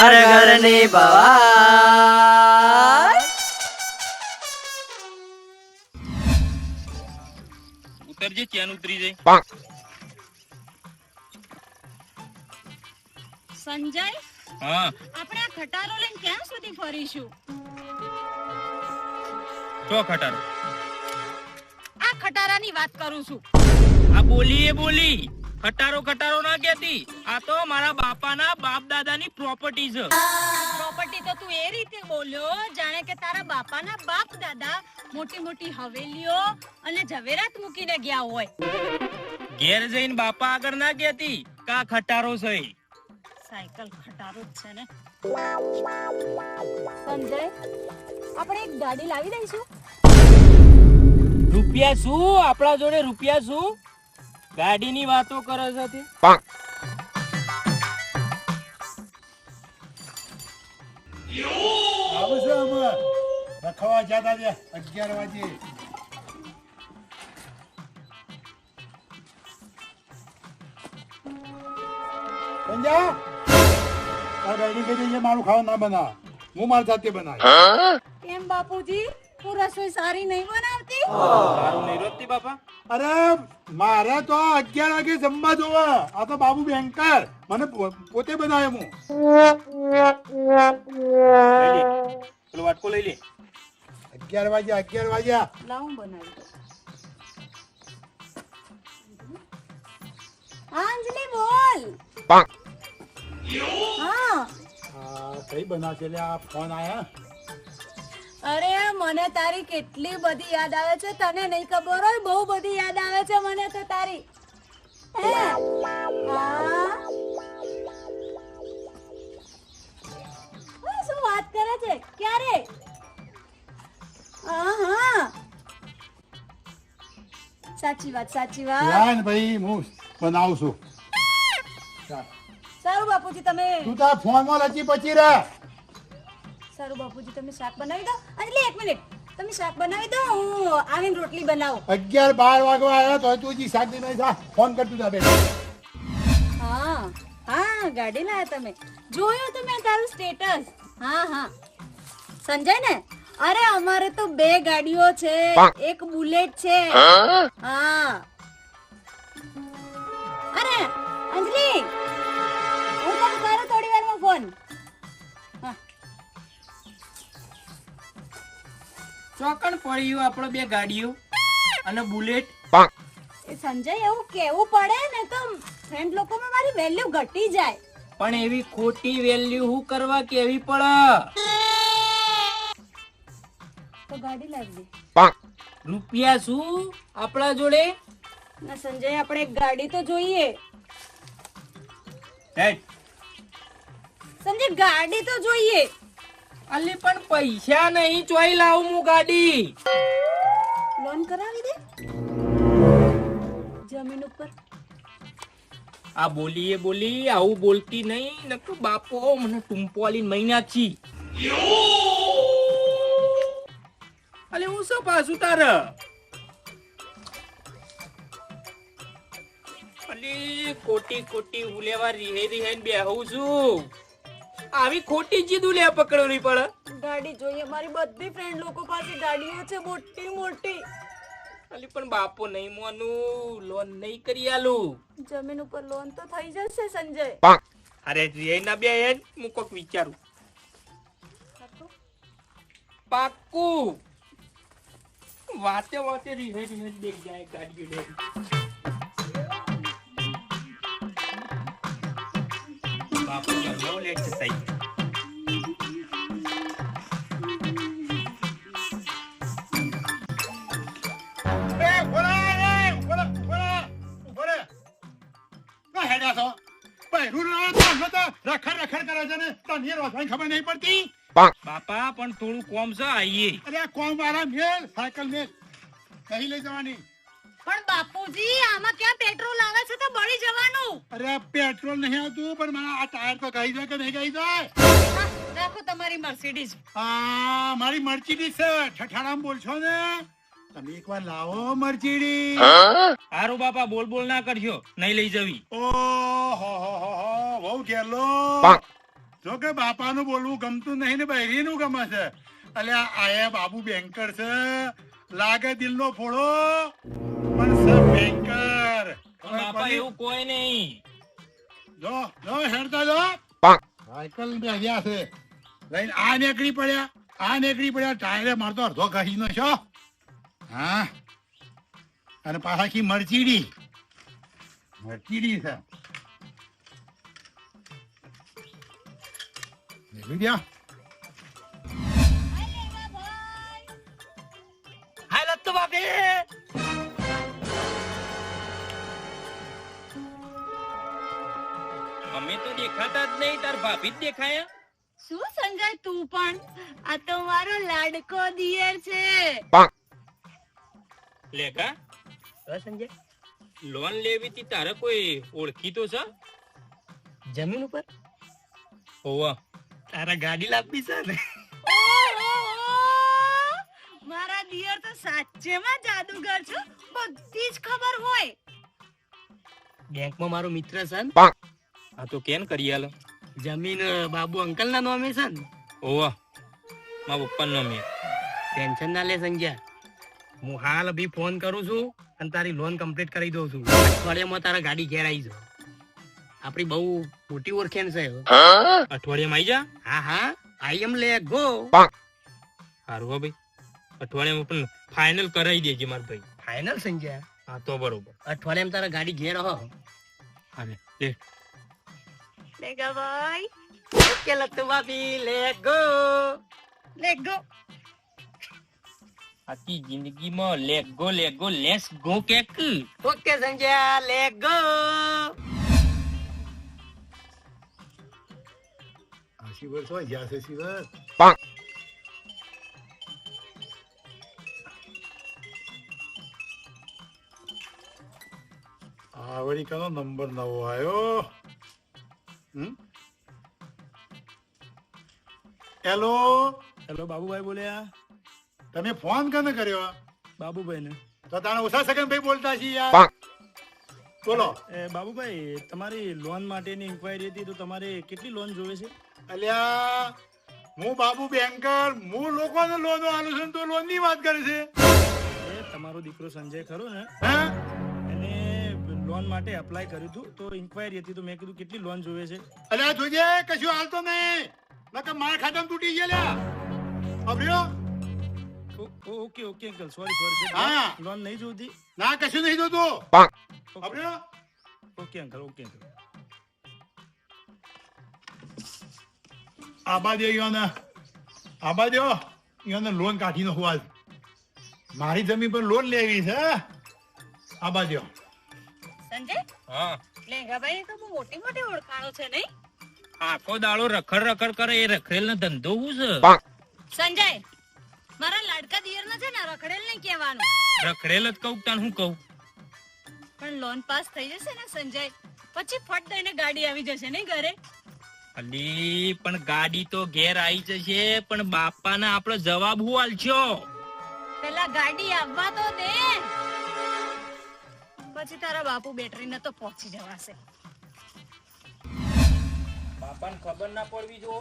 ઘર ઘરની ભવાઈ. ઉતરજે ચેન ઉતરી જાય સંજય હા. આપણે આ ખટારો લઈને ક્યાં સુધી ફરીશું? તો ખટારો? આ ખટારાની વાત કરું છું. આ બોલી એ બોલી. ખટારો ખટારો ના કેતી આ તો મારા બાપાના બાપ દાદાની પ્રોપર્ટી છે. પ્રોપર્ટી તો તું એ રીતે બોલ્યો જાણે કે તારા બાપાના બાપ દાદા મોટી મોટી હવેલીઓ અને ઝવેરાત મૂકીને ગયા હોય. ઘેર જઈને બાપા આગળ ના કેતી કા ખટારો છે સાયકલ ખટારો જ છે ને. સંજય આપણે એક ગાડી લાવી દઈશું? રૂપિયા શું? આપણા જોડે રૂપિયા શું? ગાડીની વાતો કરો છો તે. આવે છે અમે રખવા જતા છે અગિયાર વાગે. સંજા તાર બહેની કહી દેજે મારું ખાવા ના બનાવ. હું મારી જાતે બનાવી કેમ બાપુજી? હું રસોઈ સારી નહીં બનાવતી? સારું નહીં રોતી બાપા? અરે મારે તો અગિયાર વાગે જમવા જોવા. આ તો બાબુ બેંકર. મને પોતે બનાવે હું. પેલો વાટકો લઈ લે. અગિયાર વાગ્યા અગિયાર વાગ્યા. લાવું બનાવી અંજલિ બોલ. હા. કઈ બનાવશે આ ફોન આયા. અરે મને તારી કેટલી બધી યાદ આવે છે. તને નહીં ખબર હોય બહુ બધી યાદ આવે છે મને તો તારી. શું વાત કરે છે? ક્યારે? સાચી વાત સાચી વાત. ભાઈ હું બનાવું છું. સારું બાપુજી તમે તું તાર ફોનમાં રચી પછી રહે. સારું બાપુજી તમે શાક બનાવી દો. અંજલિ એક મિનિટ. તમે શાક બનાવી દો હું આવીને રોટલી બનાવું. અગિયાર બાર વાગવા આવ્યા તો તું જી શાક નહીં જા ફોન કરતું જા બેટા હા હા ગાડી લાયા તમે. જોયું તમે તારું સ્ટેટસ હા હા. સંજય ને? અરે અમારે તો બે ગાડીઓ છે. એક બુલેટ છે. હા. અરે અંજલિ હું તમને કરું થોડી વારમાં ફોન. ચોકણ પડ્યું આપણો બે ગાડીઓ અને બુલેટ. એ સંજય એવું કેવું પડે ને તો ફ્રેન્ડ લોકોમાં મારી વેલ્યુ ઘટી જાય. પણ એવી ખોટી વેલ્યુ હું કરવા કેવી પડે? તો ગાડી લાવી રૂપિયા શું? આપણા જોડે? ના સંજય આપણે એક ગાડી તો જોઈએ. સંજય ગાડી તો જોઈએ. અલી પણ પૈસા નહીં ચોઈ લાવું હું ગાડી. લોન કરાવી દે. જમીન ઉપર. આ બોલી એ બોલી આવું બોલતી નહીં નકર બાપો મને ટુંપો આલી મહિના છી. અલે હું શું પાછું તાર? અલી કોટી કોટી ઉલેવા રીહે રીહે બેહું છું. આવી ખોટી જીદુ લે પકડવી પડે ગાડી જોઈએ મારી બધી ફ્રેન્ડ લોકો પાસે ગાડીઓ છે મોટી મોટી. ખાલી પણ બાપો નહીં મોનું લોન નહીં કરી આલું. જમીન ઉપર લોન તો થઈ જશે સંજય. અરે રિયે ના બે હેડ હું કોક વિચારું. પાકું? વાતે વાતે રિહે રિહે દેખ જાય ગાડી રોજવાની ખબર નહીં પડતી? બાપા પણ થોડું કોમ છે આઈએ. અરે કોમ વાળા મેલ સાયકલ મેલ. નહીં લઈ જવાની. પણ બાપુજી આમાં ક્યાં પેટ્રોલ આવે છે તો બળી જવાનું. અરે પેટ્રોલ નહીં આવતું પણ મારા આ ટાયર તો ગઈ જાય કે નહીં ગઈ જાય? રાખો તમારી મર્સિડીઝ હા મારી મર્સિડીઝ છે. ઠઠાણામાં બોલશો ને? તમે એકવાર લાવો મર્ચીડી હારું બાપા બોલ બોલ ના કરશો નહીં લઈ જવી. ઓ હો હો હો હો બહુ ગેલો જો કે બાપાનું બોલવું ગમતું નહીં ને બહેરીનું ગમે છે. અલ્યા આયા બાબુ બેંકર છે. લાગે દિલનો ફોડો પણ છે ભયંકર. બાપા એવું કોઈ નહીં. જો જો હેડતા જો. સાયકલ બેહ્યા છે. લઈને આ નેકડી પડ્યા આ નેકડી પડ્યા ટાયરે મારતો અડધો ઘસી નો છો હા. અને પાછા કી મરચીડી. મરચીડી છે. દ્યા. તો દેખાતા જ નહીં તાર ભાભી જ દેખાયા. શું સંજય તું પણ? આ તો મારો લાડકો દિયર છે. લેકા સંજય. લોન લેવી તી તારે કોઈ ઓળખી તો છે? જમીન ઉપર? હોવા. તારા ગાડી લાવવી છે ને. મારા દિયર તો સાચેમાં જાદુગર છે. બધી જ ખબર હોય. બેંકમાં મારો મિત્ર છે ને. આ તો કેમ કરી આલ. જમીન બાબુ અંકલ ના નામે છે ને? ઓવા મા પપ્પા નામ. ટેન્શન ના લે સંજ્યા હું હાલ અભી ફોન કરું છું અને તારી લોન કમ્પ્લીટ કરી દઉં છું. અઠવાડિયામાં તારા ગાડી ઘેર આવી જાવ આપણી બહુ મોટી ઓળખેણ છે અઠવાડિયામાં આવી જા? હા હા. આઈ એમ લે ગો સારું હો ભાઈ. અઠવાડિયામાં પણ ફાઇનલ કરાવી દેજે માર ભાઈ. ફાઇનલ સંજ્યા હા તો બરોબર. અઠવાડિયામાં તારા ગાડી ઘેર હો હા લે. લેગા ભાઈ ઓકે લત્તુ બાપી લે go. ગો આખી જિંદગીમાં let go let go let's go cake okay Sanjay let go આ શિવર શું જ્યાં છે શિવર આ વળી કનો નંબર નવો આવ્યો હેલો હેલો બાબુભાઈ બોલ્યા? તમે ફોન કને કર્યો? બાબુભાઈ ને તો તાણે ઓછા સગનભાઈ બોલતા છીએ યાર. બોલો. એ બાબુભાઈ તમારી લોન માટેની ઇન્ક્વાયરી હતી તો તમારે કેટલી લોન જોવે છે? અલ્યા હું બાબુ બેંકર હું લોકોને લોન આલું છું તો લોનની વાત કરે છે. એ તમારો દીકરો સંજય ખરો ને? હે? લોન માટે એપ્લાય કર્યું હતું. તો ઇન્ક્વાયરી હતી તો મેં કીધું કેટલી લોન જોવે છે? અલ્યા જોજે કશું હાલતો નહીં. નકર માર ખાતામાં તૂટી ગયા લ્યા. ઓ- okay okay uncle sorry sorry હા. લોન નહીં જોતી? ના કશું નહીં જોતું. Okay, okay uncle okay uncle આબા દે યોને આબા દો યોને લોન કાઢી નો આજ મારી જમીન પર લોન લેવી છે આબા દો સંજય હા. લેગા ભાઈ તો બહુ મોટી મોટી ઓળખાણો છે નહીં? આખો દાડો રખડ રખડ કરે એ રખડેલ નો ધંધો હું છે? સંજય મારા લાડકા દિયર છે ને રખડેલ નહીં કહેવાનું. રખડેલ જ કહું તાન હું કહું? પણ લોન પાસ થઈ જશે ને સંજય પછી ફટ દઈને ગાડી આવી જશે નહીં ઘરે? અલી પણ ગાડી તો ઘેર આવી જશે પણ બાપાને આપણો જવાબ હું આલશો? પેલા ગાડી આવવા તો દે. પછી તારા બાપુ બેટરી તો પહોંચી જવાશે. બાપાને ખબર ના પડવી જો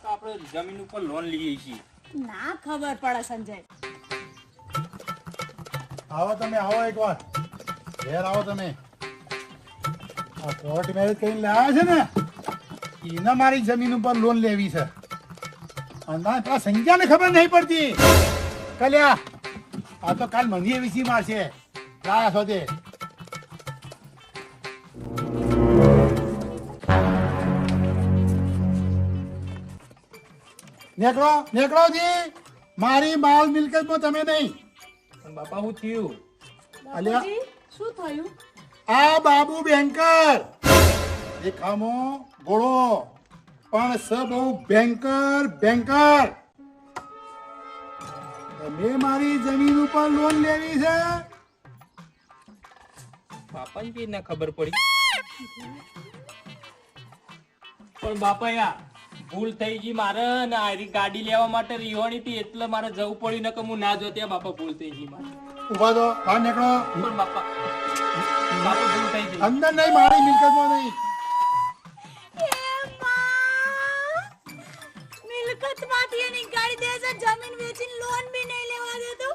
તો આપણે જમીન ઉપર લોન લઈએ છીએ. ના ખબર પડે સંજય. આવો તમે આવો એક વાર. ઘેર આવો તમે. આ કોર્ટ મેરેજ કરીને લાવ્યા છે ને એને મારી જમીન ઉપર લોન લેવી છે. અને ના પેલા સંજ્ઞાને ખબર નહીં પડતી. કલ્યા આ તો કાલ મંદિર વિસી મારશે. લાયા છો નીકળો નીકળો જી. મારી માલ મિલકતમાં તમે નહીં. પણ બાપા હું થયું? અલ્યા. શું થયું? આ બાબુ બેન્કર દેખામો ગોળો. પણ સ બહુ બેન્કર બેન્કર તમે મારી જમીન ઉપર લોન લેવી છે? બાપાને ને ખબર પડી? પણ બાપા યા ભૂલ થઈ ગઈ મારે ને ગાડી લેવા માટે રિયોણી હતી એટલે મારે જવું પડ્યું ને કે હું ના જો ત્યાં બાપા ભૂલ થઈ ગઈ મારે. ઊભા દો બહાર નીકળો. બાપા ભૂલ થઈ ગઈ. અંદર નહીં મારી મિલકતમાં નહીં. જમીન વેચીને લોન બી નહીં લેવા દેતો.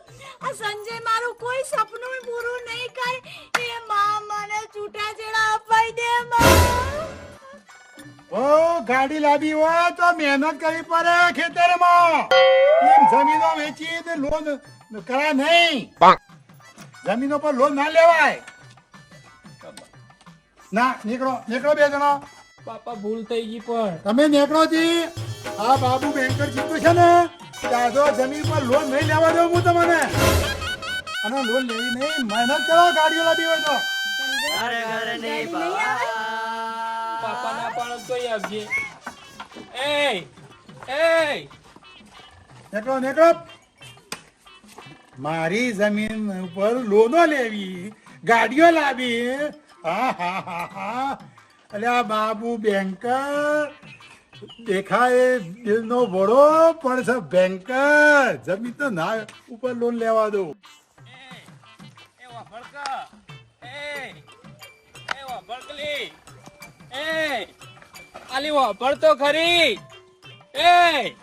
આ સંજય મારું કોઈ સપનું પૂરું નહીં કરે. એ માં મને છૂટાછેડા અપાઈ દે મા. ઓ ગાડી લાવી હોય તો મહેનત કરવી પડે ખેતરમાં. એમ જમીનો વેચીને લોન કરા નહીં. જમીનો પર લોન ના લેવાય. ના નીકળો નીકળો બે જણો. બાપા ભૂલ થઈ ગઈ પણ. તમે નીકળો જી. આ બાબુ બેન્કર જીતું છે ને દાદો જમીન પર લોન નહીં લેવા દઉં હું તમને. અને લોન લેવી નહીં મહેનત કરો ગાડીઓ લાવી હોય તો. અરે નહીં આવે બાપા ના આવજે એ એ નીકળો નીકળો મારી જમીન ઉપર લોનો લેવી ગાડીઓ લાવી. હા હા હા હા. એટલે આ બાબુ બેંકર દેખાય દિલનો વડો પણ છે બેંકર. જમીન તો ના ઉપર લોન લેવા દો ભડકા. એ વાભળકલી એ આલી વાભળ તો ખરી. એ